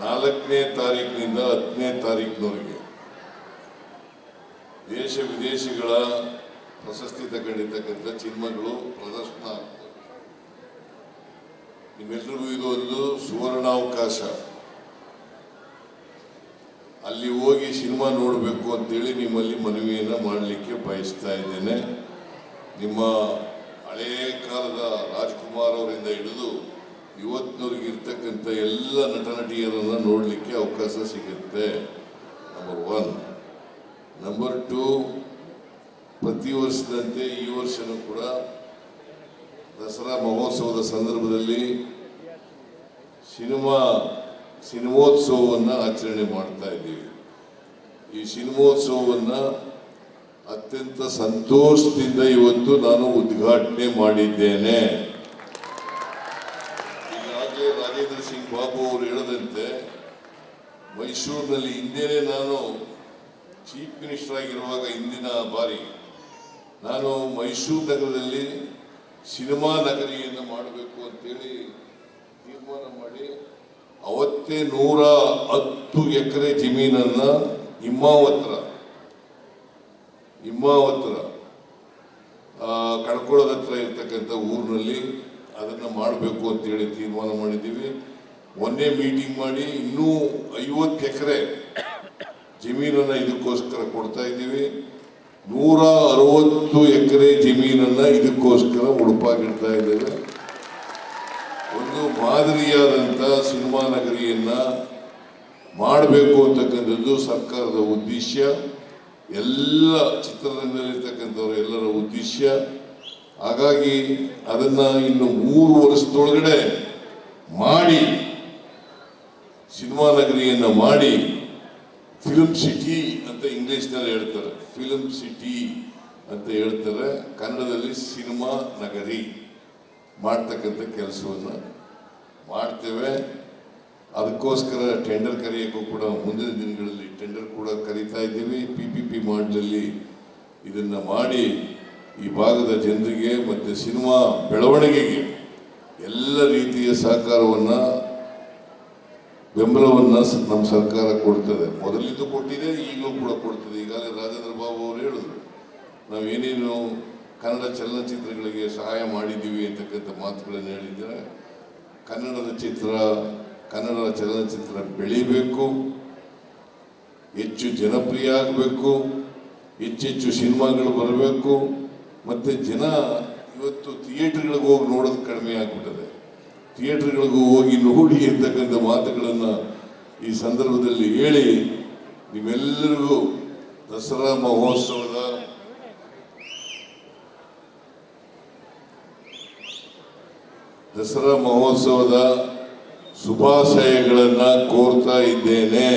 ನಾಲ್ಕನೇ ತಾರೀಕಿನಿಂದ ಹತ್ತನೇ ತಾರೀಕಿನವರೆಗೆ ದೇಶ ವಿದೇಶಗಳ ಪ್ರಶಸ್ತಿ ತಗೊಂಡಿರ್ತಕ್ಕಂಥ ಚಿನ್ಮಗಳು ಪ್ರದರ್ಶನ ಆಗ್ತವೆ ನಿಮ್ಮೆಲ್ರಿಗೂ ಇದು ಒಂದು ಸುವರ್ಣಾವಕಾಶ. ಅಲ್ಲಿ ಹೋಗಿ ಸಿನಿಮಾ ನೋಡಬೇಕು ಅಂತೇಳಿ ನಿಮ್ಮಲ್ಲಿ ಮನವಿಯನ್ನು ಮಾಡಲಿಕ್ಕೆ ಬಯಸ್ತಾ ಇದ್ದೇನೆ. ನಿಮ್ಮ ಹಳೇ ಕಾಲದ ರಾಜ್ಕುಮಾರ್ ಅವರಿಂದ ಹಿಡಿದು ಇವತ್ತಿನವ್ರಿಗೆ ಇರ್ತಕ್ಕಂಥ ಎಲ್ಲ ನಟ ನಟಿಯರನ್ನು ನೋಡಲಿಕ್ಕೆ ಅವಕಾಶ ಸಿಗುತ್ತೆ. ನಂಬರ್ ಒನ್ ನಂಬರ್ ಟು ಪ್ರತಿ ವರ್ಷದಂತೆ ಈ ವರ್ಷನೂ ಕೂಡ ದಸರಾ ಮಹೋತ್ಸವದ ಸಂದರ್ಭದಲ್ಲಿ ಸಿನಿಮಾ, ಸಿನಿಮೋತ್ಸವವನ್ನು ಆಚರಣೆ ಮಾಡ್ತಾ ಇದ್ದೀವಿ. ಈ ಸಿನಿಮೋತ್ಸವವನ್ನು ಅತ್ಯಂತ ಸಂತೋಷದಿಂದ ಇವತ್ತು ನಾನು ಉದ್ಘಾಟನೆ ಮಾಡಿದ್ದೇನೆ. ರಾಜೇಂದ್ರ ಸಿಂಗ್ ಬಾಬು ಅವರು ಹೇಳದಂತೆ ಮೈಸೂರಿನಲ್ಲಿ ಹಿಂದೆನೇ ನಾನು ಚೀಫ್ ಮಿನಿಸ್ಟರ್ ಆಗಿರುವಾಗ ಹಿಂದಿನ ಬಾರಿ ನಾನು ಮೈಸೂರು ನಗರದಲ್ಲಿ ಸಿನಿಮಾ ನಗರಿಯನ್ನು ಮಾಡಬೇಕು ಅಂತೇಳಿ ತೀರ್ಮಾನ ಮಾಡಿ ಅವತ್ತೇ ನೂರ ಹತ್ತು ಎಕರೆ ಜಮೀನನ್ನ ಹಿಮ್ಮಾವತ್ರ ಹಿಮ್ಮಾವತ್ರ ಕಳ್ಕೊಳ್ಳೋದತ್ರ ಇರ್ತಕ್ಕಂಥ ಊರಿನಲ್ಲಿ ಅದನ್ನು ಮಾಡಬೇಕು ಅಂತೇಳಿ ತೀರ್ಮಾನ ಮಾಡಿದ್ದೀವಿ. ಒಂದೇ ಮೀಟಿಂಗ್ ಮಾಡಿ ಇನ್ನೂ ಐವತ್ತು ಎಕರೆ ಜಮೀನನ್ನ ಇದಕ್ಕೋಸ್ಕರ ಕೊಡ್ತಾ ಇದ್ದೀವಿ. ನೂರ ಅರವತ್ತು ಎಕರೆ ಜಮೀನನ್ನ ಇದಕ್ಕೋಸ್ಕರ ಉಡುಪಾಗಿಡ್ತಾ ಇದ್ದೇವೆ. ಒಂದು ಮಾದರಿಯಾದಂಥ ಸಿನಿಮಾ ನಗರಿಯನ್ನ ಮಾಡಬೇಕು ಅಂತಕ್ಕಂಥದ್ದು ಸರ್ಕಾರದ ಉದ್ದೇಶ. ಎಲ್ಲ ಚಿತ್ರರಂಗದಲ್ಲಿರ್ತಕ್ಕಂಥವ್ರ ಎಲ್ಲರ ಉದ್ದೇಶ. ಹಾಗಾಗಿ ಅದನ್ನ ಇನ್ನು ಮೂರು ವರ್ಷದೊಳಗಡೆ ಮಾಡಿ ಸಿನಿಮಾ ನಗರಿಯನ್ನ ಮಾಡಿ ಫಿಲಂ ಸಿಟಿ ಅಂತ ಇಂಗ್ಲಿಷ್ನಲ್ಲಿ ಹೇಳ್ತಾರೆ. ಫಿಲಂ ಸಿಟಿ ಅಂತ ಹೇಳ್ತಾರೆ. ಕನ್ನಡದಲ್ಲಿ ಸಿನಿಮಾ ನಗರಿ ಮಾಡ್ತಕ್ಕಂಥ ಕೆಲಸವನ್ನು ಮಾಡ್ತೇವೆ. ಅದಕ್ಕೋಸ್ಕರ ಟೆಂಡರ್ ಕರೆಯೋಕ್ಕೂ ಕೂಡ ಮುಂದಿನ ದಿನಗಳಲ್ಲಿ ಟೆಂಡರ್ ಕೂಡ ಕರೀತಾ ಇದ್ದೀವಿ. ಪಿ ಪಿ ಪಿ ಮಾಡಲಲ್ಲಿ ಇದನ್ನು ಮಾಡಿ ಈ ಭಾಗದ ಜನರಿಗೆ ಮತ್ತು ಸಿನಿಮಾ ಬೆಳವಣಿಗೆಗೆ ಎಲ್ಲ ರೀತಿಯ ಸಹಕಾರವನ್ನು, ಬೆಂಬಲವನ್ನು ನಮ್ಮ ಸರ್ಕಾರ ಕೊಡ್ತದೆ. ಮೊದಲಿಂದ ಕೊಟ್ಟಿದೆ, ಈಗಲೂ ಕೂಡ ಕೊಡ್ತದೆ. ಈಗಾಗಲೇ ರಾಜೇಂದ್ರ ಬಾಬು ಅವರು ಹೇಳಿದ್ರು, ನಾವು ಏನೇನು ಕನ್ನಡ ಚಲನಚಿತ್ರಗಳಿಗೆ ಸಹಾಯ ಮಾಡಿದ್ದೀವಿ ಅಂತಕ್ಕಂಥ ಮಾತುಗಳನ್ನು ಹೇಳಿದ್ದಾರೆ. ಕನ್ನಡದ ಚಿತ್ರ ಕನ್ನಡದ ಚಲನಚಿತ್ರ ಬೆಳಿಬೇಕು, ಹೆಚ್ಚು ಜನಪ್ರಿಯ ಆಗಬೇಕು, ಹೆಚ್ಚೆಚ್ಚು ಸಿನಿಮಾಗಳು ಬರಬೇಕು. ಮತ್ತು ಜನ ಇವತ್ತು ಥಿಯೇಟ್ರ್ಗಳಿಗೆ ಹೋಗಿ ನೋಡೋದು ಕಡಿಮೆ ಆಗ್ಬಿಟ್ಟಿದೆ. ಥಿಯೇಟ್ರ್ಗಳಿಗೂ ಹೋಗಿ ನೋಡಿ ಅಂತಕ್ಕಂಥ ಮಾತುಗಳನ್ನು ಈ ಸಂದರ್ಭದಲ್ಲಿ ಹೇಳಿ ನಿಮ್ಮೆಲ್ಲರಿಗೂ ದಸರಾ ಮಹೋತ್ಸವದ ದಸರಾ ಮಹೋತ್ಸವದ ಶುಭಾಶಯಗಳನ್ನು ಕೋರ್ತಾ ಇದ್ದೇನೆ.